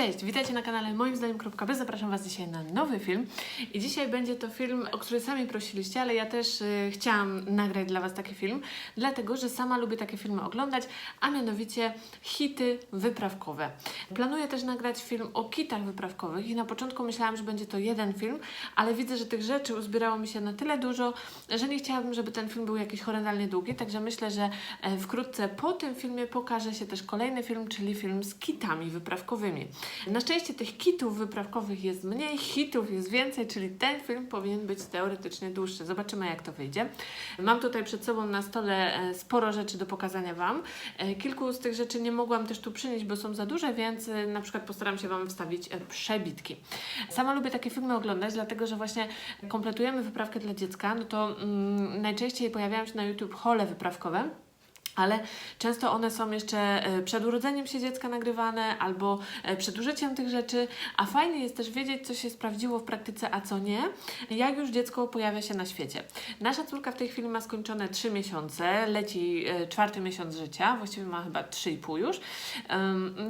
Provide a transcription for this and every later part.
Cześć, witajcie na kanale moim zdaniem.by. Zapraszam Was dzisiaj na nowy film. I dzisiaj będzie to film, o który sami prosiliście, ale ja też y, chciałam nagrać dla Was taki film, dlatego że sama lubię takie filmy oglądać, a mianowicie hity wyprawkowe. Planuję też nagrać film o kitach wyprawkowych i na początku myślałam, że będzie to jeden film, ale widzę, że tych rzeczy uzbierało mi się na tyle dużo, że nie chciałabym, żeby ten film był jakiś horrendalnie długi, także myślę, że e, wkrótce po tym filmie pokaże się też kolejny film, czyli film z kitami wyprawkowymi. Na szczęście tych kitów wyprawkowych jest mniej, hitów jest więcej, czyli ten film powinien być teoretycznie dłuższy. Zobaczymy, jak to wyjdzie. Mam tutaj przed sobą na stole e, sporo rzeczy do pokazania Wam. E, Kilku z tych rzeczy nie mogłam też tu przynieść, bo są za duże, więc e, na przykład postaram się Wam wstawić przebitki. Sama lubię takie filmy oglądać, dlatego że właśnie kompletujemy wyprawkę dla dziecka, no to mm, najczęściej pojawiają się na YouTube hole wyprawkowe. Ale często one są jeszcze e, przed urodzeniem się dziecka nagrywane albo e, przed użyciem tych rzeczy, a fajnie jest też wiedzieć, co się sprawdziło w praktyce, a co nie, jak już dziecko pojawia się na świecie. Nasza córka w tej chwili ma skończone 3 miesiące, leci e, czwarty miesiąc życia, właściwie ma chyba 3,5 już.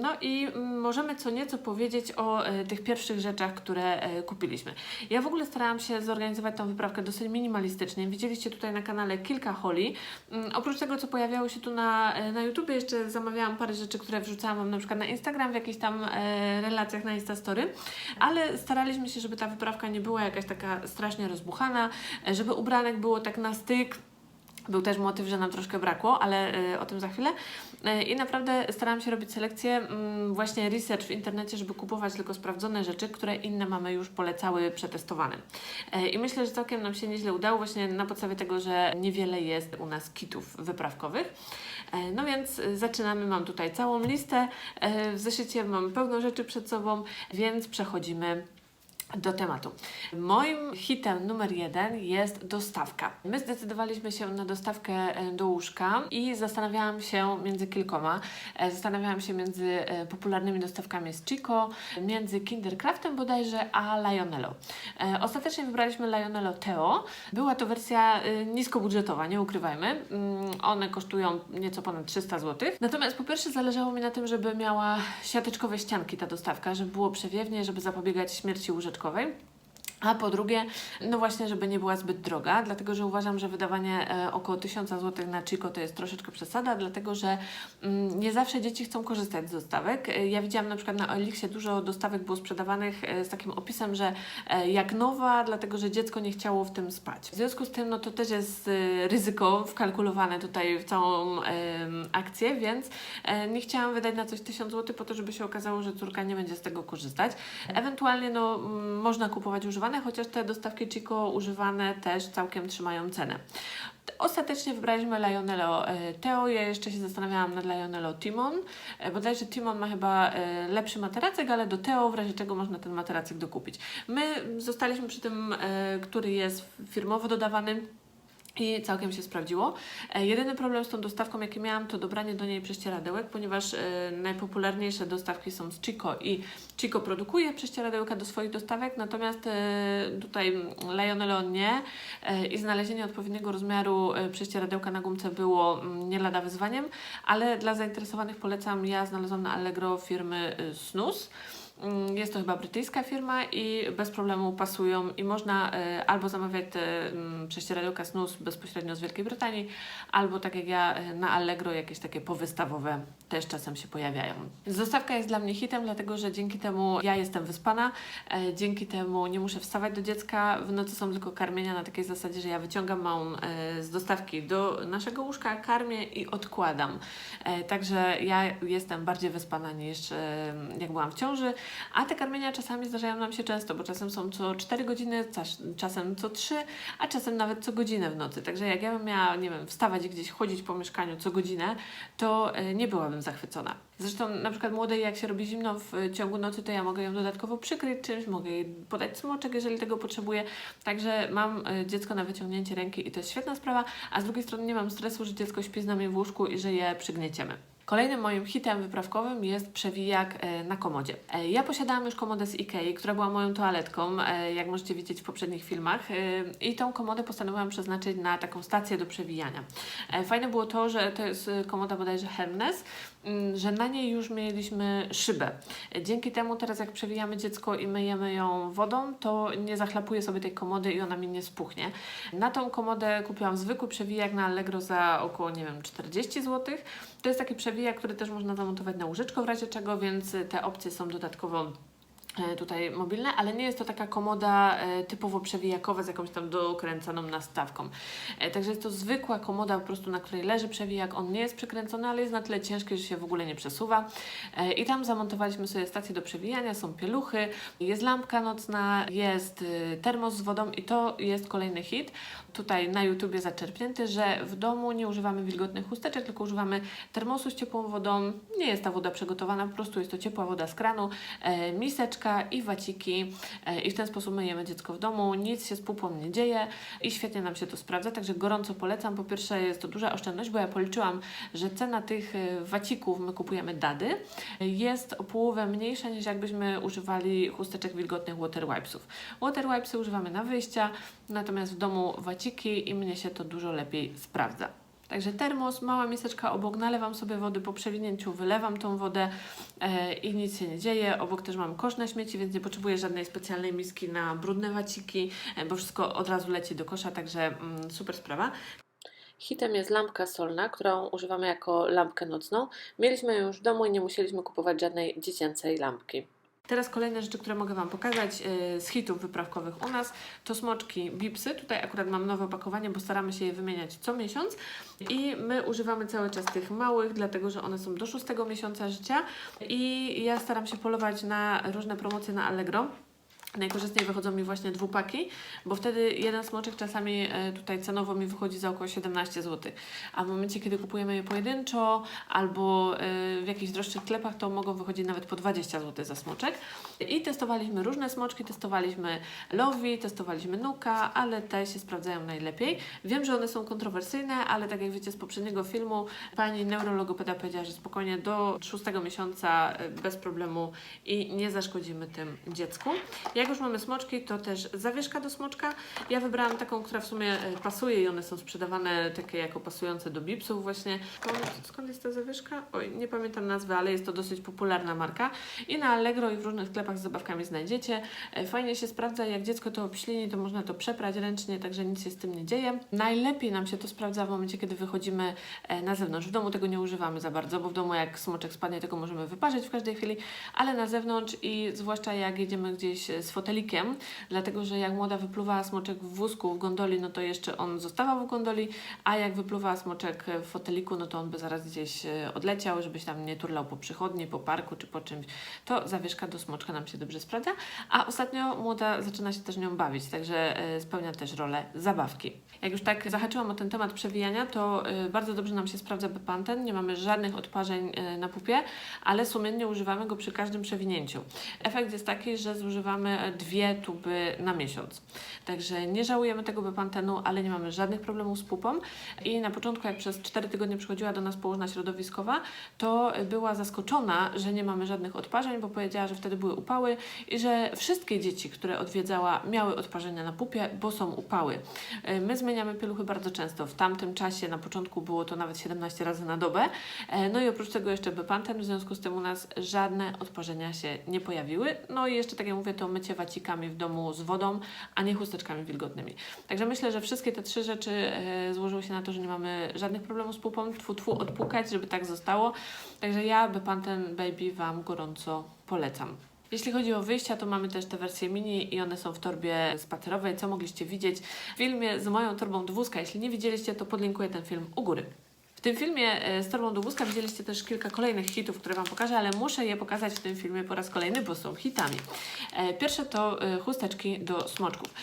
No i możemy co nieco powiedzieć o tych pierwszych rzeczach, które kupiliśmy. Ja w ogóle starałam się zorganizować tą wyprawkę dosyć minimalistycznie. Widzieliście tutaj na kanale kilka holi. Mm, Oprócz tego, co pojawiało się tu na, e, na YouTubie, jeszcze zamawiałam parę rzeczy, które wrzucałam na przykład na Instagram, w jakichś tam e, relacjach na Instastory, ale staraliśmy się, żeby ta wyprawka nie była jakaś taka strasznie rozbuchana, e, żeby ubranek było tak na styk, był też motyw, że nam troszkę brakło, ale y, o tym za chwilę. Y, I naprawdę starałam się robić selekcję, mm, właśnie research w internecie, żeby kupować tylko sprawdzone rzeczy, które inne mamy już polecały, przetestowane. Y, I myślę, że całkiem nam się nieźle udało, właśnie na podstawie tego, że niewiele jest u nas kitów wyprawkowych. No więc zaczynamy. Mam tutaj całą listę. W zeszycie mam pełno rzeczy przed sobą, więc przechodzimy do tematu. Moim hitem numer jeden jest dostawka. My zdecydowaliśmy się na dostawkę e, do łóżka i zastanawiałam się między kilkoma. E, Zastanawiałam się między e, popularnymi dostawkami z Chico, między Kindercraftem bodajże, a Lionello. Ostatecznie wybraliśmy Lionello Teo. Była to wersja niskobudżetowa, nie ukrywajmy. Mm, One kosztują nieco ponad 300 zł. Natomiast po pierwsze zależało mi na tym, żeby miała siateczkowe ścianki ta dostawka, żeby było przewiewnie, żeby zapobiegać śmierci łóżeczkowej. użytkowej A po drugie, no właśnie, żeby nie była zbyt droga, dlatego że uważam, że wydawanie e, około 1000 zł na Chico to jest troszeczkę przesada, dlatego że mm, nie zawsze dzieci chcą korzystać z dostawek. E, ja widziałam na przykład na Elixie dużo dostawek było sprzedawanych e, z takim opisem, że jak nowa, dlatego że dziecko nie chciało w tym spać. W związku z tym, no to też jest ryzyko wkalkulowane tutaj w całą akcję, więc nie chciałam wydać na coś 1000 zł po to, żeby się okazało, że córka nie będzie z tego korzystać. Ewentualnie no, można kupować używane, chociaż te dostawki Chico używane też całkiem trzymają cenę. Ostatecznie wybraliśmy Lionello e, Teo. Ja jeszcze się zastanawiałam nad Lionello Timon. E, Bodajże Timon ma chyba e, lepszy materacek, ale do Teo w razie czego można ten materacek dokupić. My zostaliśmy przy tym, który jest firmowo dodawany. I całkiem się sprawdziło. E, jedyny problem z tą dostawką, jaki miałam, to dobranie do niej prześcieradełek, ponieważ e, najpopularniejsze dostawki są z Chico i Chico produkuje prześcieradełka do swoich dostawek, natomiast e, tutaj Lionello nie i znalezienie odpowiedniego rozmiaru prześcieradełka na gumce było mm, nie lada wyzwaniem, ale dla zainteresowanych polecam, ja znalazłam na Allegro firmy Snus. Mm, Jest to chyba brytyjska firma i bez problemu pasują i można e, albo zamawiać te mm, prześcieradełka Snus bezpośrednio z Wielkiej Brytanii, albo tak jak ja e, na Allegro jakieś takie powystawowe też czasem się pojawiają. Dostawka jest dla mnie hitem, dlatego że dzięki temu ja jestem wyspana, e, dzięki temu nie muszę wstawać do dziecka, w nocy są tylko karmienia na takiej zasadzie, że ja wyciągam małą z dostawki do naszego łóżka, karmię i odkładam. Także ja jestem bardziej wyspana niż jak byłam w ciąży. A te karmienia czasami zdarzają nam się często, bo czasem są co 4 godziny, czas- czasem co 3, a czasem nawet co godzinę w nocy. Także jak ja bym miała, nie wiem, wstawać gdzieś chodzić po mieszkaniu co godzinę, to e, nie byłabym zachwycona. Zresztą na przykład młodej, jak się robi zimno w e, ciągu nocy, to ja mogę ją dodatkowo przykryć czymś, mogę jej podać smoczek, jeżeli tego potrzebuję. Także mam e, dziecko na wyciągnięcie ręki i to jest świetna sprawa, a z drugiej strony nie mam stresu, że dziecko śpi z nami w łóżku i że je przygnieciemy. Kolejnym moim hitem wyprawkowym jest przewijak e, na komodzie. E, Ja posiadałam już komodę z Ikei, która była moją toaletką, e, jak możecie widzieć w poprzednich filmach. I tą komodę postanowiłam przeznaczyć na taką stację do przewijania. Fajne było to, że to jest komoda bodajże Hermes, że na niej już mieliśmy szybę. Dzięki temu teraz jak przewijamy dziecko i myjemy ją wodą, to nie zachlapuje sobie tej komody i ona mi nie spuchnie. Na tą komodę kupiłam zwykły przewijak na Allegro za około, nie wiem, 40 zł. To jest taki przewijak, który też można zamontować na łóżeczko w razie czego, więc te opcje są dodatkowo tutaj mobilne, ale nie jest to taka komoda e, typowo przewijakowa z jakąś tam dokręcaną nastawką. E, Także jest to zwykła komoda po prostu, na której leży przewijak. On nie jest przykręcony, ale jest na tyle ciężki, że się w ogóle nie przesuwa. E, I tam zamontowaliśmy sobie stację do przewijania, są pieluchy, jest lampka nocna, jest termos z wodą i to jest kolejny hit. Tutaj na YouTubie zaczerpnięty, że w domu nie używamy wilgotnych chusteczek, tylko używamy termosu z ciepłą wodą. Nie jest ta woda przygotowana, po prostu jest to ciepła woda z kranu, e, i waciki e, i w ten sposób myjemy dziecko w domu. Nic się z pupą nie dzieje i świetnie nam się to sprawdza, także gorąco polecam. Po pierwsze jest to duża oszczędność, bo ja policzyłam, że cena tych e, wacików, my kupujemy dady, jest o połowę mniejsza niż jakbyśmy używali chusteczek wilgotnych water wipesów. Water wipesy używamy na wyjścia, natomiast w domu waciki i mnie się to dużo lepiej sprawdza. Także termos, mała miseczka obok, nalewam sobie wody po przewinięciu, wylewam tą wodę e, i nic się nie dzieje. Obok też mam kosz na śmieci, więc nie potrzebuję żadnej specjalnej miski na brudne waciki, e, bo wszystko od razu leci do kosza, także mm, super sprawa. Hitem jest lampka solna, którą używamy jako lampkę nocną. Mieliśmy ją już w domu i nie musieliśmy kupować żadnej dziecięcej lampki. Teraz kolejne rzeczy, które mogę Wam pokazać yy, z hitów wyprawkowych u nas, to smoczki Bipsy. Tutaj akurat mam nowe opakowanie, bo staramy się je wymieniać co miesiąc. I my używamy cały czas tych małych, dlatego że one są do szóstego miesiąca życia. I ja staram się polować na różne promocje na Allegro. Najkorzystniej wychodzą mi właśnie dwupaki, bo wtedy jeden smoczek czasami e, tutaj cenowo mi wychodzi za około 17 zł. A w momencie, kiedy kupujemy je pojedynczo albo e, w jakichś droższych sklepach, to mogą wychodzić nawet po 20 zł za smoczek. I testowaliśmy różne smoczki, testowaliśmy Lowi, testowaliśmy Nuka, ale te się sprawdzają najlepiej. Wiem, że one są kontrowersyjne, ale tak jak wiecie z poprzedniego filmu, pani neurologopeda powiedziała, że spokojnie do szóstego miesiąca e, bez problemu i nie zaszkodzimy tym dziecku. Jak już mamy smoczki, to też zawieszka do smoczka. Ja wybrałam taką, która w sumie e, pasuje i one są sprzedawane takie jako pasujące do bipsów właśnie. Skąd- jest ta zawieszka? Oj, nie pamiętam nazwy, ale jest to dosyć popularna marka. I na Allegro i w różnych sklepach z zabawkami znajdziecie. E, Fajnie się sprawdza, jak dziecko to obślini, to można to przeprać ręcznie, także nic się z tym nie dzieje. Najlepiej nam się to sprawdza w momencie, kiedy wychodzimy e, na zewnątrz. W domu tego nie używamy za bardzo, bo w domu jak smoczek spadnie, tego możemy wyparzyć w każdej chwili, ale na zewnątrz i zwłaszcza jak jedziemy gdzieś e, fotelikiem, dlatego że jak młoda wypluwała smoczek w wózku, w gondoli, no to jeszcze on zostawał w gondoli, a jak wypluwała smoczek w foteliku, no to on by zaraz gdzieś e, odleciał, żebyś tam nie turlał po przychodni, po parku czy po czymś. To zawieszka do smoczka nam się dobrze sprawdza, a ostatnio młoda zaczyna się też nią bawić, także e, spełnia też rolę zabawki. Jak już tak zahaczyłam o ten temat przewijania, to e, bardzo dobrze nam się sprawdza Bepanten, nie mamy żadnych odparzeń na pupie, ale sumiennie używamy go przy każdym przewinięciu. Efekt jest taki, że zużywamy dwie tuby na miesiąc. Także nie żałujemy tego Bepantenu, ale nie mamy żadnych problemów z pupą. I na początku, jak przez 4 tygodnie przychodziła do nas położna środowiskowa, to była zaskoczona, że nie mamy żadnych odparzeń, bo powiedziała, że wtedy były upały i że wszystkie dzieci, które odwiedzała, miały odparzenia na pupie, bo są upały. E, My zmieniamy pieluchy bardzo często. W tamtym czasie, na początku było to nawet 17 razy na dobę. E, No i oprócz tego jeszcze Bepanten, w związku z tym u nas żadne odparzenia się nie pojawiły. No i jeszcze, tak jak mówię, to mycie wacikami w domu z wodą, a nie chusteczkami wilgotnymi. Także myślę, że wszystkie te trzy rzeczy e, złożyły się na to, że nie mamy żadnych problemów z pupą. Tfu, tfu, odpukać, żeby tak zostało. Także ja Bepanten Baby Wam gorąco polecam. Jeśli chodzi o wyjścia, to mamy też te wersje mini i one są w torbie spacerowej, co mogliście widzieć w filmie z moją torbą do wózka. Jeśli nie widzieliście, to podlinkuję ten film u góry. W tym filmie e, z torbą do wózka widzieliście też kilka kolejnych hitów, które Wam pokażę, ale muszę je pokazać w tym filmie po raz kolejny, bo są hitami. E, Pierwsze to e, chusteczki do smoczków.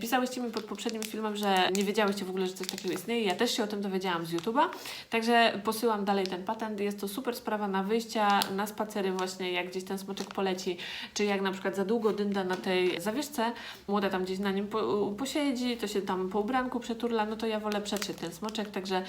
Pisałyście mi pod poprzednim filmem, że nie wiedziałyście w ogóle, że coś takiego istnieje. Ja też się o tym dowiedziałam z YouTube'a, także posyłam dalej ten patent. Jest to super sprawa na wyjścia, na spacery właśnie, jak gdzieś ten smoczek poleci, czy jak na przykład za długo dynda na tej zawieszce, młoda tam gdzieś na nim po, posiedzi, to się tam po ubranku przeturla, no to ja wolę przetrzeć ten smoczek, także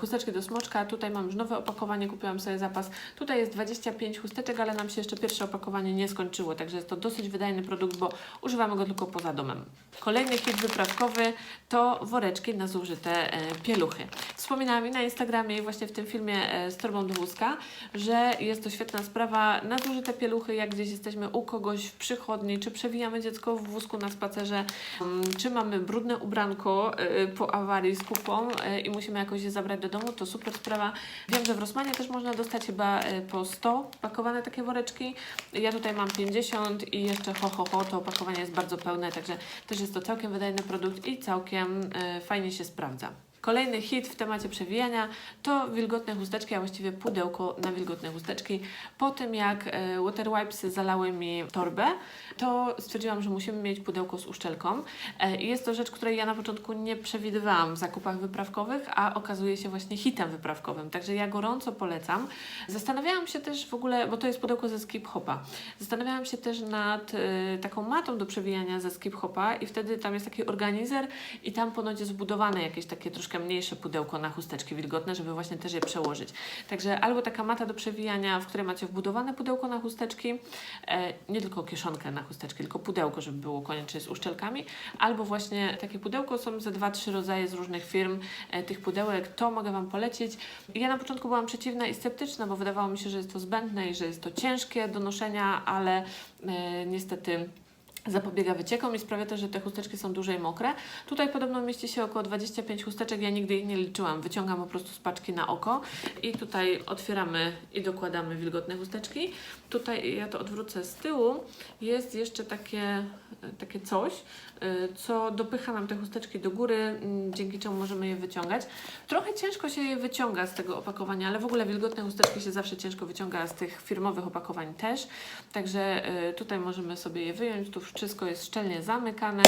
chusteczki do smoczków smoczka. Tutaj mam już nowe opakowanie, kupiłam sobie zapas. Tutaj jest 25 chusteczek, ale nam się jeszcze pierwsze opakowanie nie skończyło, także jest to dosyć wydajny produkt, bo używamy go tylko poza domem. Kolejny hit wyprawkowy to woreczki na zużyte e, pieluchy. Wspominałam i na Instagramie i właśnie w tym filmie e, z torbą do wózka, że jest to świetna sprawa na zużyte pieluchy, jak gdzieś jesteśmy u kogoś w przychodni, czy przewijamy dziecko w wózku na spacerze, mm, czy mamy brudne ubranko e, po awarii z kupą i musimy jakoś je zabrać do domu, to super sprawa. Wiem, że w Rosmanie też można dostać chyba e, po 100 pakowane takie woreczki. Ja tutaj mam 50 i jeszcze ho, ho, ho, to opakowanie jest bardzo pełne, także też jest to całkiem wydajny produkt i całkiem e, fajnie się sprawdza. Kolejny hit w temacie przewijania to wilgotne chusteczki, a właściwie pudełko na wilgotne chusteczki. Po tym jak e, water wipesy zalały mi torbę, to stwierdziłam, że musimy mieć pudełko z uszczelką. E, I jest to rzecz, której ja na początku nie przewidywałam w zakupach wyprawkowych, a okazuje się właśnie hitem wyprawkowym. Także ja gorąco polecam. Zastanawiałam się też w ogóle, bo to jest pudełko ze skip hopa. Zastanawiałam się też nad e, taką matą do przewijania ze skip hopa i wtedy tam jest taki organizer i tam ponoć jest wbudowane jakieś takie troszkę mniejsze pudełko na chusteczki wilgotne, żeby właśnie też je przełożyć. Także albo taka mata do przewijania, w której macie wbudowane pudełko na chusteczki, e, nie tylko kieszonkę na chusteczki, tylko pudełko, żeby było koniecznie z uszczelkami, albo właśnie takie pudełko, są ze dwa, trzy rodzaje z różnych firm e, tych pudełek, to mogę Wam polecić. Ja na początku byłam przeciwna i sceptyczna, bo wydawało mi się, że jest to zbędne i że jest to ciężkie do noszenia, ale e, niestety zapobiega wyciekom i sprawia też, że te chusteczki są duże i mokre. Tutaj podobno mieści się około 25 chusteczek, ja nigdy ich nie liczyłam. Wyciągam po prostu z paczki na oko i tutaj otwieramy i dokładamy wilgotne chusteczki. Tutaj ja to odwrócę z tyłu. Jest jeszcze takie, takie coś, y, co dopycha nam te chusteczki do góry, mm, dzięki czemu możemy je wyciągać. Trochę ciężko się je wyciąga z tego opakowania, ale w ogóle wilgotne chusteczki się zawsze ciężko wyciąga z tych firmowych opakowań też. Także y, tutaj możemy sobie je wyjąć. Tu wszystko jest szczelnie zamykane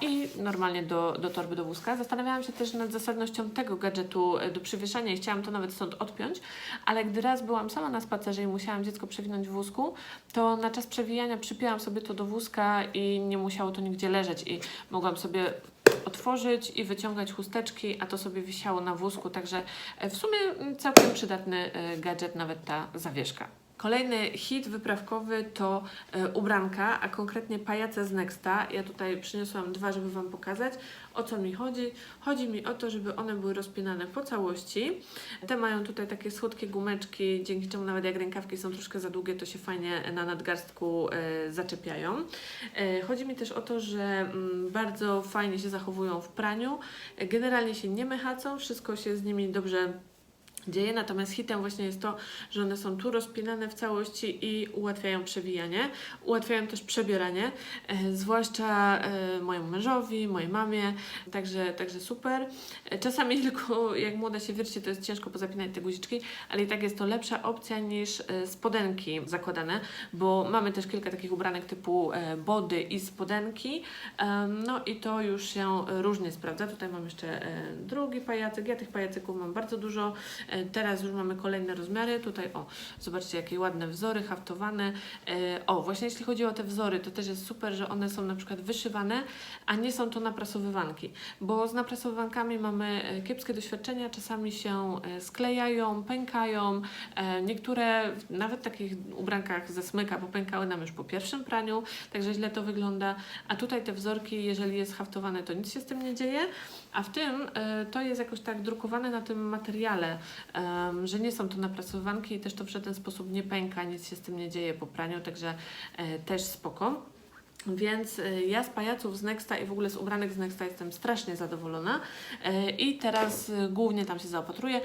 i normalnie do, do torby do wózka. Zastanawiałam się też nad zasadnością tego gadżetu y, do przywieszania i chciałam to nawet stąd odpiąć, ale gdy raz byłam sama na spacerze i musiałam dziecko przewinąć w wózku, to na czas przewijania przypięłam sobie to do wózka i nie musiało to nigdzie leżeć i mogłam sobie otworzyć i wyciągać chusteczki, a to sobie wisiało na wózku, także e, w sumie mm, całkiem przydatny e, gadżet, nawet ta zawieszka. Kolejny hit wyprawkowy to e, ubranka, a konkretnie pajace z Nexta. Ja tutaj przyniosłam dwa, żeby Wam pokazać, o co mi chodzi. Chodzi mi o to, żeby one były rozpinane po całości. Te mają tutaj takie słodkie gumeczki, dzięki czemu nawet jak rękawki są troszkę za długie, to się fajnie na nadgarstku e, zaczepiają. E, chodzi mi też o to, że mm, bardzo fajnie się zachowują w praniu. Generalnie się nie mychacą, wszystko się z nimi dobrze dzieje. Natomiast hitem właśnie jest to, że one są tu rozpinane w całości i ułatwiają przewijanie, ułatwiają też przebieranie, e, zwłaszcza e, mojemu mężowi, mojej mamie, także, także super. E, czasami tylko jak młoda się wierci, to jest ciężko pozapinać te guziczki, ale i tak jest to lepsza opcja niż spodenki zakładane, bo mamy też kilka takich ubranek typu body i spodenki, no i to już się różnie sprawdza. Tutaj mam jeszcze drugi pajacyk, ja tych pajacyków mam bardzo dużo, Teraz już mamy kolejne rozmiary. Tutaj o, zobaczcie jakie ładne wzory haftowane. E, O, właśnie jeśli chodzi o te wzory, to też jest super, że one są na przykład wyszywane, a nie są to naprasowywanki, bo z naprasowywankami mamy e, kiepskie doświadczenia, czasami się e, sklejają, pękają. E, Niektóre nawet w takich ubrankach ze smyka popękały nam już po pierwszym praniu, także źle to wygląda. A tutaj te wzorki, jeżeli jest haftowane, to nic się z tym nie dzieje, a w tym e, to jest jakoś tak drukowane na tym materiale, że nie są to naprasowywanki i też to w żaden sposób nie pęka, nic się z tym nie dzieje po praniu, także e, też spoko. Więc e, ja z pajaców z Nexta i w ogóle z ubranek z Nexta jestem strasznie zadowolona i teraz głównie tam się zaopatruję.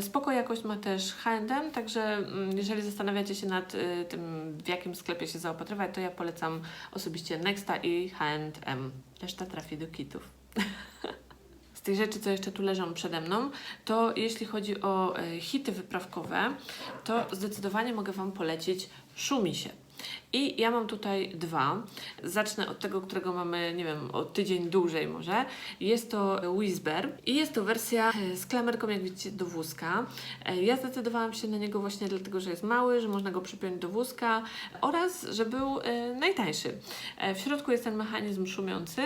Spoko jakość ma też H&M, także mm, jeżeli zastanawiacie się nad tym, w jakim sklepie się zaopatrywać, to ja polecam osobiście Nexta i H&M. Reszta trafi do kitów. Tych rzeczy, co jeszcze tu leżą przede mną, to jeśli chodzi o e, hity wyprawkowe, to zdecydowanie mogę Wam polecić Szumi się. I ja mam tutaj dwa. Zacznę od tego, którego mamy, nie wiem, o tydzień dłużej może. Jest to Whisper i jest to wersja e, z klamerką, jak widzicie, do wózka. E, Ja zdecydowałam się na niego właśnie dlatego, że jest mały, że można go przypiąć do wózka oraz, że był e, najtańszy. W środku jest ten mechanizm szumiący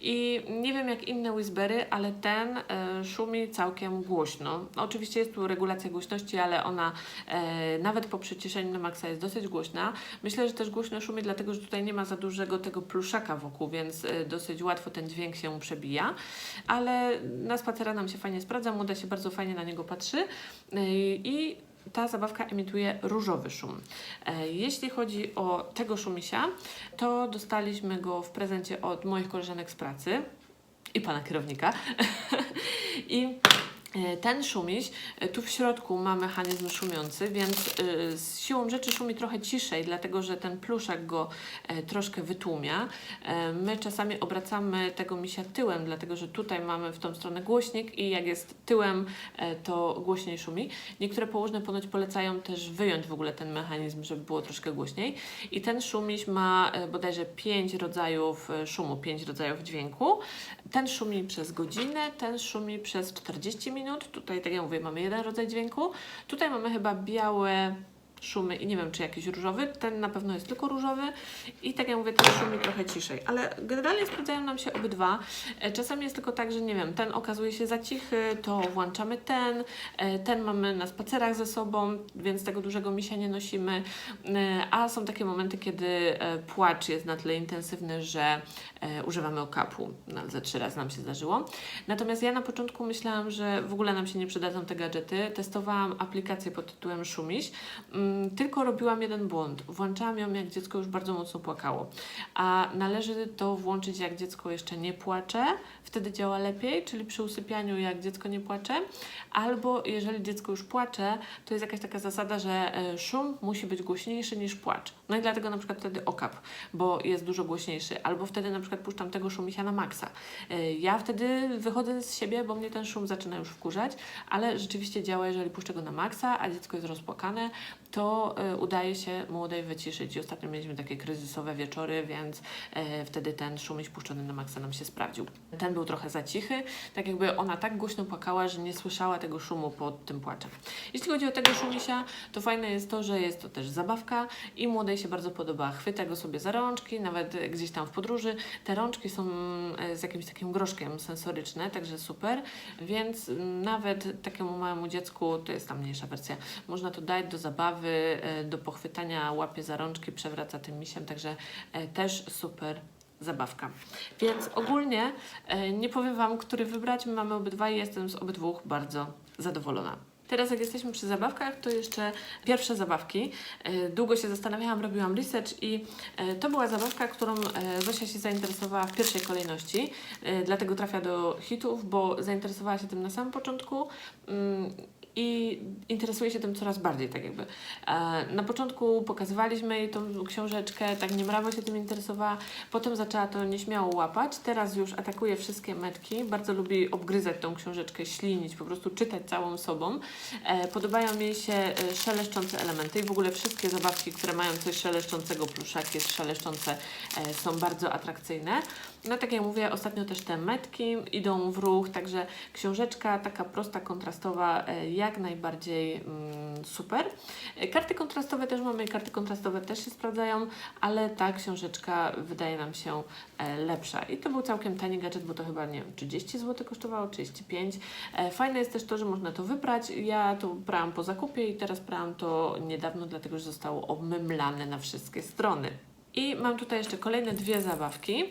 i nie wiem jak inne Whispery, ale ten szumi całkiem głośno. Oczywiście jest tu regulacja głośności, ale ona nawet po przyciszeniu na maksa jest dosyć głośna. Myślę, że też głośno szumi, dlatego że tutaj nie ma za dużego tego pluszaka wokół, więc e, dosyć łatwo ten dźwięk się przebija. Ale na spacerach nam się fajnie sprawdza, młoda się bardzo fajnie na niego patrzy e, i ta zabawka emituje różowy szum. E, Jeśli chodzi o tego szumisia, to dostaliśmy go w prezencie od moich koleżanek z pracy i pana kierownika. I ten szumiś, e, tu w środku ma mechanizm szumiący, więc e, z siłą rzeczy szumi trochę ciszej, dlatego że ten pluszak go e, troszkę wytłumia. E, My czasami obracamy tego misia tyłem, dlatego że tutaj mamy w tą stronę głośnik i jak jest tyłem, e, to głośniej szumi. Niektóre położne ponoć polecają też wyjąć w ogóle ten mechanizm, żeby było troszkę głośniej. I ten szumiś ma e, bodajże pięć rodzajów e, szumu, pięć rodzajów dźwięku. Ten szumi przez godzinę, ten szumi przez 40 minut. Tutaj, tak jak mówię, mamy jeden rodzaj dźwięku. Tutaj mamy chyba białe szumy i nie wiem, czy jakiś różowy. Ten na pewno jest tylko różowy i tak jak mówię, ten szumi trochę ciszej. Ale generalnie sprawdzają nam się obydwa. E, Czasami jest tylko tak, że nie wiem, ten okazuje się za cichy, to włączamy ten, e, ten mamy na spacerach ze sobą, więc tego dużego misia nie nosimy. E, A są takie momenty, kiedy płacz jest na tyle intensywny, że używamy okapu. No, trzy razy nam się zdarzyło. Natomiast ja na początku myślałam, że w ogóle nam się nie przydadzą te gadżety. Testowałam aplikację pod tytułem Szumiś, mm, tylko robiłam jeden błąd. Włączałam ją, jak dziecko już bardzo mocno płakało. A należy to włączyć, jak dziecko jeszcze nie płacze, wtedy działa lepiej, czyli przy usypianiu, jak dziecko nie płacze, albo jeżeli dziecko już płacze, to jest jakaś taka zasada, że e, szum musi być głośniejszy niż płacz. No i dlatego na przykład wtedy okap, bo jest dużo głośniejszy, albo wtedy na przykład puszczam tego szumisia na maksa. E, Ja wtedy wychodzę z siebie, bo mnie ten szum zaczyna już wkurzać, ale rzeczywiście działa, jeżeli puszczę go na maksa, a dziecko jest rozpłakane, to e, udaje się młodej wyciszyć. I ostatnio mieliśmy takie kryzysowe wieczory, więc e, wtedy ten szumiś puszczony na maksa nam się sprawdził. Ten był trochę za cichy, tak jakby ona tak głośno płakała, że nie słyszała tego szumu pod tym płaczem. Jeśli chodzi o tego szumisia, to fajne jest to, że jest to też zabawka i młodej się bardzo podoba. Chwyta go sobie za rączki, nawet gdzieś tam w podróży. Te rączki są e, z jakimś takim groszkiem sensoryczne, także super, więc nawet takiemu małemu dziecku, to jest ta mniejsza wersja, można to dać do zabawy, e, do pochwytania, łapie za rączki, przewraca tym misiem, także e, też super zabawka. Więc ogólnie nie powiem Wam, który wybrać. My mamy obydwa i jestem z obydwóch bardzo zadowolona. Teraz jak jesteśmy przy zabawkach, to jeszcze pierwsze zabawki. E, Długo się zastanawiałam, robiłam research i e, to była zabawka, którą e, Zosia się zainteresowała w pierwszej kolejności. Dlatego trafia do hitów, bo zainteresowała się tym na samym początku. I interesuje się tym coraz bardziej, tak jakby. E, Na początku pokazywaliśmy jej tą książeczkę, tak niemrawo się tym interesowała, potem zaczęła to nieśmiało łapać, teraz już atakuje wszystkie metki, bardzo lubi obgryzać tą książeczkę, ślinić, po prostu czytać całą sobą. E, Podobają jej się e, szeleszczące elementy i w ogóle wszystkie zabawki, które mają coś szeleszczącego, pluszaki szeleszczące, są bardzo atrakcyjne. No tak jak mówię, ostatnio też te metki idą w ruch, także książeczka taka prosta, kontrastowa, e, jak najbardziej mm, super. E, Karty kontrastowe też mamy, karty kontrastowe też się sprawdzają, ale ta książeczka wydaje nam się e, lepsza. I to był całkiem tani gadżet, bo to chyba, nie wiem, 30 zł kosztowało, 35. E, Fajne jest też to, że można to wyprać. Ja to brałam po zakupie i teraz brałam to niedawno, dlatego że zostało obmymlane na wszystkie strony. I mam tutaj jeszcze kolejne dwie zabawki.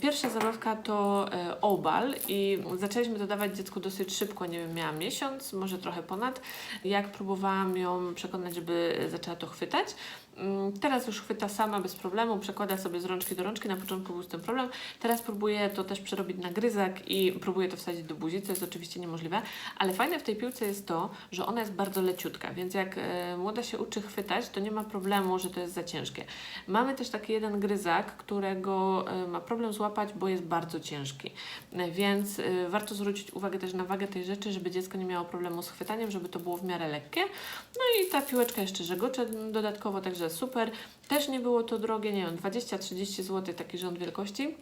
Pierwsza zabawka to e, obal i zaczęliśmy to dawać dziecku dosyć szybko, nie wiem, miałam miesiąc, może trochę ponad. Jak próbowałam ją przekonać, żeby zaczęła to chwytać, Teraz już chwyta sama bez problemu, przekłada sobie z rączki do rączki. Na początku był z tym problem. Teraz próbuję to też przerobić na gryzak i próbuję to wsadzić do buzi, co jest oczywiście niemożliwe. Ale fajne w tej piłce jest to, że ona jest bardzo leciutka, więc jak e, młoda się uczy chwytać, to nie ma problemu, że to jest za ciężkie. Mamy też taki jeden gryzak, którego e, ma problem złapać, bo jest bardzo ciężki. E, Więc warto zwrócić uwagę też na wagę tej rzeczy, żeby dziecko nie miało problemu z chwytaniem, żeby to było w miarę lekkie. No i ta piłeczka jeszcze żegocze dodatkowo, także super. Też nie było to drogie, nie wiem, 20-30 zł taki rząd wielkości.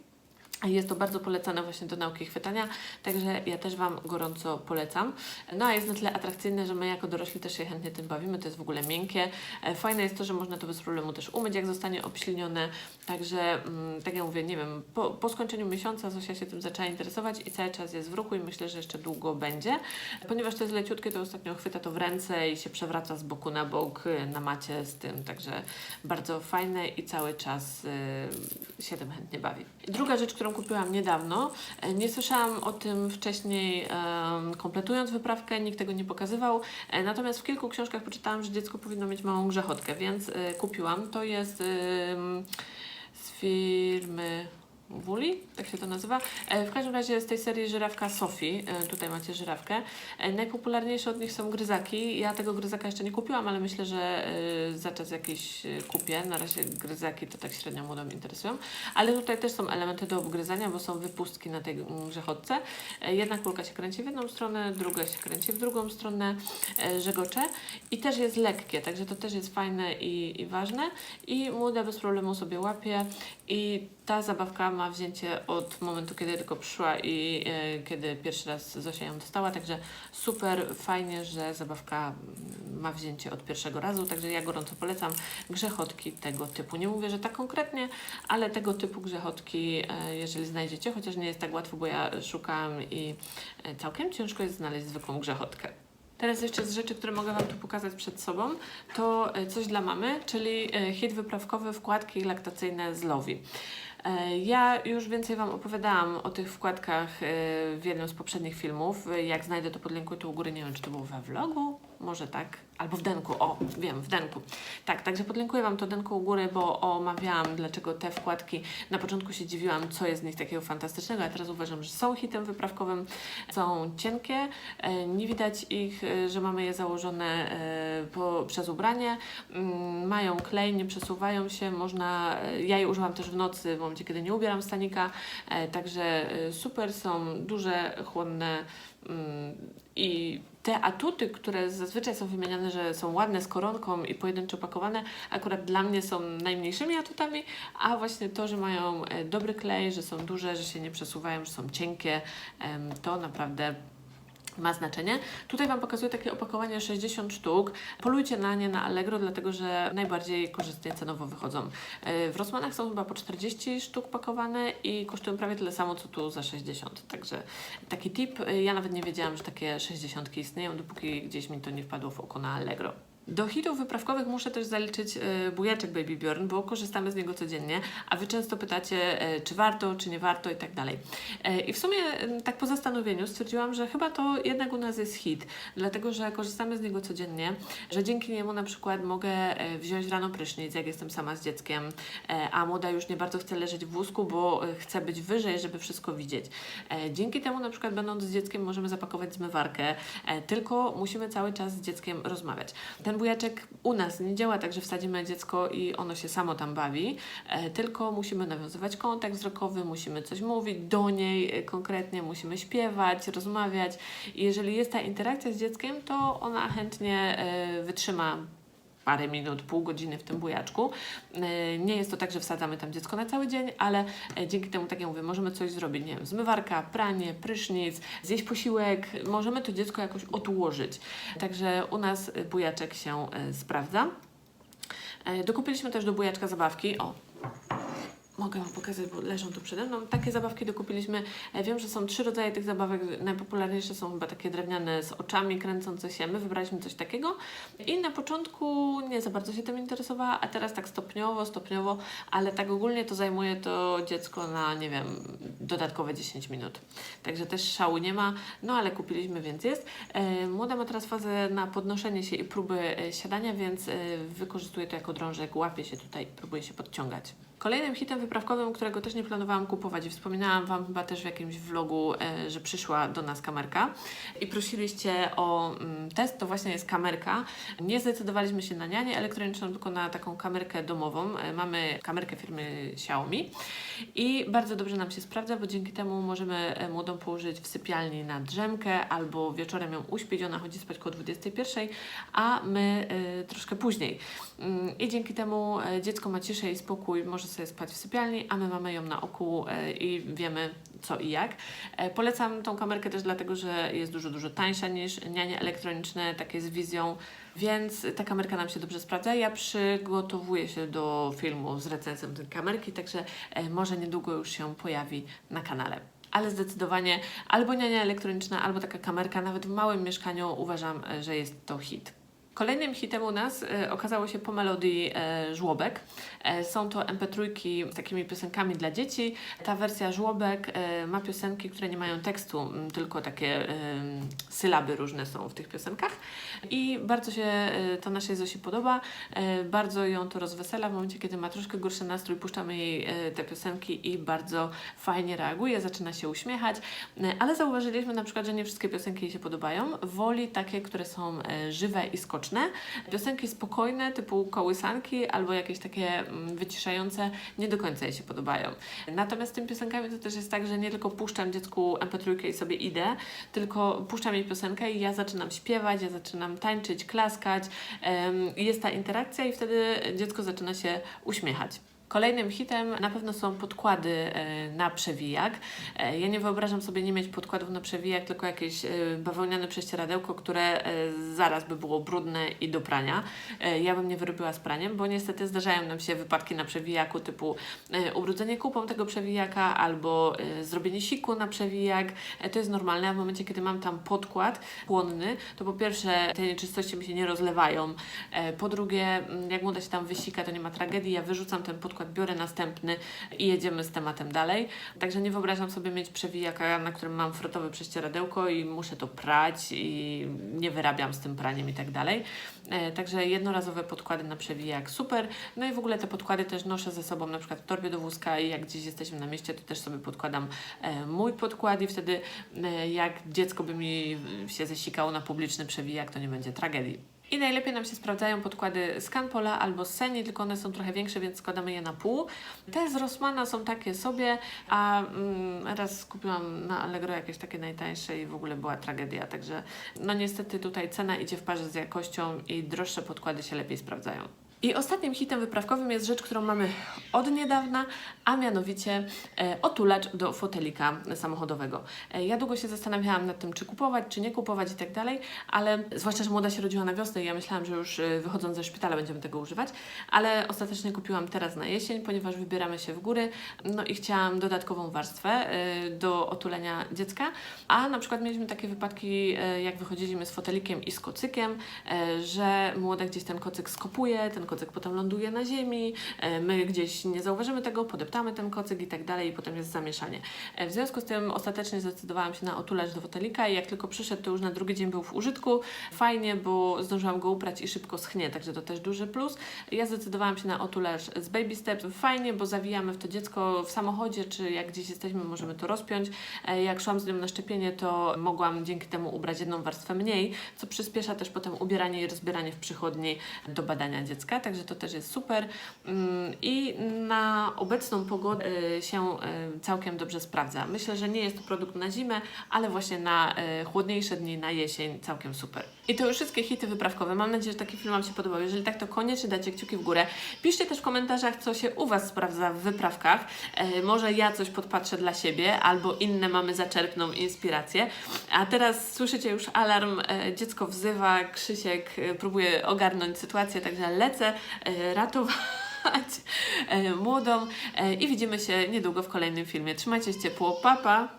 Jest to bardzo polecane właśnie do nauki chwytania, także ja też Wam gorąco polecam. No a jest na tyle atrakcyjne, że my jako dorośli też się chętnie tym bawimy, to jest w ogóle miękkie. E, Fajne jest to, że można to bez problemu też umyć, jak zostanie obślinione. Także, mm, tak jak mówię, nie wiem, po, po skończeniu miesiąca Zosia się tym zaczęła interesować i cały czas jest w ruchu i myślę, że jeszcze długo będzie. Ponieważ to jest leciutkie, to ostatnio chwyta to w ręce i się przewraca z boku na bok y, na macie z tym, także bardzo fajne i cały czas y, się tym chętnie bawi. Druga rzecz, którą kupiłam niedawno, e, nie słyszałam o tym wcześniej kompletując wyprawkę, nikt tego nie pokazywał, e, natomiast w kilku książkach poczytałam, że dziecko powinno mieć małą grzechotkę, więc e, kupiłam. To jest z firmy Wuli, tak się to nazywa. E, W każdym razie z tej serii żyrawka Sofii, e, tutaj macie żyrawkę. E, Najpopularniejsze od nich są gryzaki. Ja tego gryzaka jeszcze nie kupiłam, ale myślę, że za czas jakiś kupię. Na razie gryzaki to tak średnio mnie interesują. Ale tutaj też są elementy do obgryzania, bo są wypustki na tej mm, grzechotce. E, Jedna kulka się kręci w jedną stronę, druga się kręci w drugą stronę, żegocze. I też jest lekkie, także to też jest fajne i, i ważne. I młoda bez problemu sobie łapie. I ta zabawka ma wzięcie od momentu, kiedy tylko przyszła i e, kiedy pierwszy raz Zosia ją dostała, także super fajnie, że zabawka ma wzięcie od pierwszego razu, także ja gorąco polecam grzechotki tego typu. Nie mówię, że tak konkretnie, ale tego typu grzechotki, e, jeżeli znajdziecie, chociaż nie jest tak łatwo, bo ja szukałam i e, całkiem ciężko jest znaleźć zwykłą grzechotkę. Teraz jeszcze z rzeczy, które mogę Wam tu pokazać przed sobą, to e, coś dla mamy, czyli e, hit wyprawkowy wkładki laktacyjne z Lowi. E, Ja już więcej Wam opowiadałam o tych wkładkach e, w jednym z poprzednich filmów. E, Jak znajdę to podlinkuję tu u góry, nie wiem czy to było we vlogu, może tak, albo w denku, o wiem, w denku. Tak, także podlinkuję Wam to denku u góry, bo omawiałam dlaczego te wkładki, na początku się dziwiłam, co jest z nich takiego fantastycznego, a teraz uważam, że są hitem wyprawkowym, są cienkie, e, nie widać ich, e, że mamy je założone e, po, przez ubranie, Mm, mają klej, nie przesuwają się, można, ja je używam też w nocy, w momencie, kiedy nie ubieram stanika, także super, są duże, chłonne mm, i te atuty, które zazwyczaj są wymieniane, że są ładne z koronką i pojedynczo pakowane, akurat dla mnie są najmniejszymi atutami, a właśnie to, że mają e, dobry klej, że są duże, że się nie przesuwają, że są cienkie, to naprawdę ma znaczenie. Tutaj Wam pokazuję takie opakowanie 60 sztuk. Polujcie na nie na Allegro, dlatego że najbardziej korzystnie cenowo wychodzą. E, W Rossmanach są chyba po 40 sztuk pakowane i kosztują prawie tyle samo, co tu za 60. Także taki tip. E, Ja nawet nie wiedziałam, że takie 60 istnieją, dopóki gdzieś mi to nie wpadło w oko na Allegro. Do hitów wyprawkowych muszę też zaliczyć y, bujeczek Baby Bjorn, bo korzystamy z niego codziennie, a Wy często pytacie, y, czy warto, czy nie warto i tak dalej. Y, I w sumie tak po zastanowieniu stwierdziłam, że chyba to jednak u nas jest hit, dlatego że korzystamy z niego codziennie, że dzięki niemu na przykład mogę wziąć rano prysznic, jak jestem sama z dzieckiem, a młoda już nie bardzo chce leżeć w wózku, bo chce być wyżej, żeby wszystko widzieć. Dzięki temu na przykład będąc z dzieckiem możemy zapakować zmywarkę, tylko musimy cały czas z dzieckiem rozmawiać. Ten bujeczek u nas nie działa tak, że wsadzimy dziecko i ono się samo tam bawi, e, tylko musimy nawiązywać kontakt wzrokowy, musimy coś mówić do niej e, konkretnie, musimy śpiewać, rozmawiać. I jeżeli jest ta interakcja z dzieckiem, to ona chętnie e, wytrzyma parę minut, pół godziny w tym bujaczku. E, Nie jest to tak, że wsadzamy tam dziecko na cały dzień, ale e, dzięki temu, tak jak mówię, możemy coś zrobić, nie wiem, zmywarka, pranie, prysznic, zjeść posiłek, możemy to dziecko jakoś odłożyć. Także u nas bujaczek się e, sprawdza. Dokupiliśmy też do bujaczka zabawki. O, Mogę Wam pokazać, bo leżą tu przede mną. Takie zabawki dokupiliśmy. E, Wiem, że są trzy rodzaje tych zabawek. Najpopularniejsze są chyba takie drewniane z oczami kręcące się. My wybraliśmy coś takiego. I na początku nie za bardzo się tym interesowała, a teraz tak stopniowo, stopniowo, ale tak ogólnie to zajmuje to dziecko na, nie wiem, dodatkowe 10 minut. Także też szału nie ma, no ale kupiliśmy, więc jest. E, Młoda ma teraz fazę na podnoszenie się i próby e, siadania, więc wykorzystuje to jako drążek, łapie się tutaj, próbuje się podciągać. Kolejnym hitem wyprawkowym, którego też nie planowałam kupować wspominałam Wam chyba też w jakimś vlogu, e, że przyszła do nas kamerka i prosiliście o mm, test, to właśnie jest kamerka. Nie zdecydowaliśmy się na nianię elektroniczną, tylko na taką kamerkę domową. E, mamy kamerkę firmy Xiaomi i bardzo dobrze nam się sprawdza, bo dzięki temu możemy e, młodą położyć w sypialni na drzemkę albo wieczorem ją uśpić. Ona chodzi spać koło 21, a my troszkę później. Mm, I dzięki temu dziecko ma ciszę i spokój, może sobie spać w sypialni, a my mamy ją na oku e, i wiemy co i jak. E, Polecam tą kamerkę też dlatego, że jest dużo, dużo tańsza niż nianie elektroniczne, takie z wizją, więc ta kamerka nam się dobrze sprawdza. Ja przygotowuję się do filmu z recenzją tej kamerki, także e, może niedługo już się pojawi na kanale. Ale zdecydowanie albo niania elektroniczna, albo taka kamerka, nawet w małym mieszkaniu uważam, że jest to hit. Kolejnym hitem u nas e, okazało się po melodii e, żłobek. E, są to MP3 z takimi piosenkami dla dzieci. Ta wersja żłobek ma piosenki, które nie mają tekstu, tylko takie sylaby różne są w tych piosenkach. I bardzo się to naszej Zosi podoba. Bardzo ją to rozwesela w momencie, kiedy ma troszkę gorszy nastrój. Puszczamy jej te piosenki i bardzo fajnie reaguje, zaczyna się uśmiechać. Ale zauważyliśmy na przykład, że nie wszystkie piosenki jej się podobają. Woli takie, które są żywe i skoczne. Piosenki spokojne, typu kołysanki albo jakieś takie mm, wyciszające, nie do końca jej się podobają. Natomiast z tymi piosenkami to też jest tak, że nie tylko puszczam dziecku MP3 i sobie idę, tylko puszczam jej piosenkę i ja zaczynam śpiewać, ja zaczynam tańczyć, klaskać. jest ta interakcja i wtedy dziecko zaczyna się uśmiechać. Kolejnym hitem na pewno są podkłady e, na przewijak. E, Ja nie wyobrażam sobie nie mieć podkładów na przewijak, tylko jakieś e, bawełniane prześcieradełko, które zaraz by było brudne i do prania. Ja bym nie wyrobiła z praniem, bo niestety zdarzają nam się wypadki na przewijaku typu ubrudzenie kupą tego przewijaka albo zrobienie siku na przewijak. To jest normalne, a w momencie, kiedy mam tam podkład chłonny, to po pierwsze te nieczystości mi się nie rozlewają, po drugie mm, jak młoda się tam wysika, to nie ma tragedii, ja wyrzucam ten podkład, biorę następny i jedziemy z tematem dalej. Także nie wyobrażam sobie mieć przewijaka, na którym mam frotowe prześcieradełko i muszę to prać i nie wyrabiam z tym praniem i tak dalej. E, Także jednorazowe podkłady na przewijak super. No i w ogóle te podkłady też noszę ze sobą na przykład w torbie do wózka i jak gdzieś jesteśmy na mieście, to też sobie podkładam e, mój podkład i wtedy e, jak dziecko by mi się zesikało na publiczny przewijak, to nie będzie tragedii. I najlepiej nam się sprawdzają podkłady z Canpola albo z Seni, tylko one są trochę większe, więc składamy je na pół. Te z Rossmana są takie sobie, a mm, raz kupiłam na Allegro jakieś takie najtańsze i w ogóle była tragedia, także no niestety tutaj cena idzie w parze z jakością i droższe podkłady się lepiej sprawdzają. I ostatnim hitem wyprawkowym jest rzecz, którą mamy od niedawna, a mianowicie e, otulacz do fotelika samochodowego. E, ja długo się zastanawiałam nad tym, czy kupować, czy nie kupować i tak dalej, ale zwłaszcza, że młoda się rodziła na wiosnę i ja myślałam, że już e, wychodząc ze szpitala będziemy tego używać, ale ostatecznie kupiłam teraz na jesień, ponieważ wybieramy się w góry, no i chciałam dodatkową warstwę do otulenia dziecka, a na przykład mieliśmy takie wypadki, jak wychodziliśmy z fotelikiem i z kocykiem, że młoda gdzieś ten kocyk skopuje, ten kocyk potem ląduje na ziemi, e, my gdzieś nie zauważymy tego, podeptamy ten kocyk i tak dalej i potem jest zamieszanie. E, W związku z tym ostatecznie zdecydowałam się na otulacz do fotelika i jak tylko przyszedł, to już na drugi dzień był w użytku. Fajnie, bo zdążyłam go uprać i szybko schnie, także to też duży plus. Ja zdecydowałam się na otulacz z Baby Steps. Fajnie, bo zawijamy w to dziecko w samochodzie, czy jak gdzieś jesteśmy, możemy to rozpiąć. E, Jak szłam z nią na szczepienie, to mogłam dzięki temu ubrać jedną warstwę mniej, co przyspiesza też potem ubieranie i rozbieranie w przychodni do badania dziecka, także to też jest super. Mm, I na obecną pogodę się e, całkiem dobrze sprawdza. Myślę, że nie jest to produkt na zimę, ale właśnie na e, chłodniejsze dni, na jesień całkiem super. I to już wszystkie hity wyprawkowe. Mam nadzieję, że taki film Wam się podobał. Jeżeli tak, to koniecznie dajcie kciuki w górę. Piszcie też w komentarzach, co się u Was sprawdza w wyprawkach. E, może ja coś podpatrzę dla siebie, albo inne mamy zaczerpną inspirację. A teraz słyszycie już alarm. Dziecko wzywa, Krzysiek próbuje ogarnąć sytuację, także lecę e, ratować e, młodą e, i widzimy się niedługo w kolejnym filmie. Trzymajcie się ciepło. Pa, pa!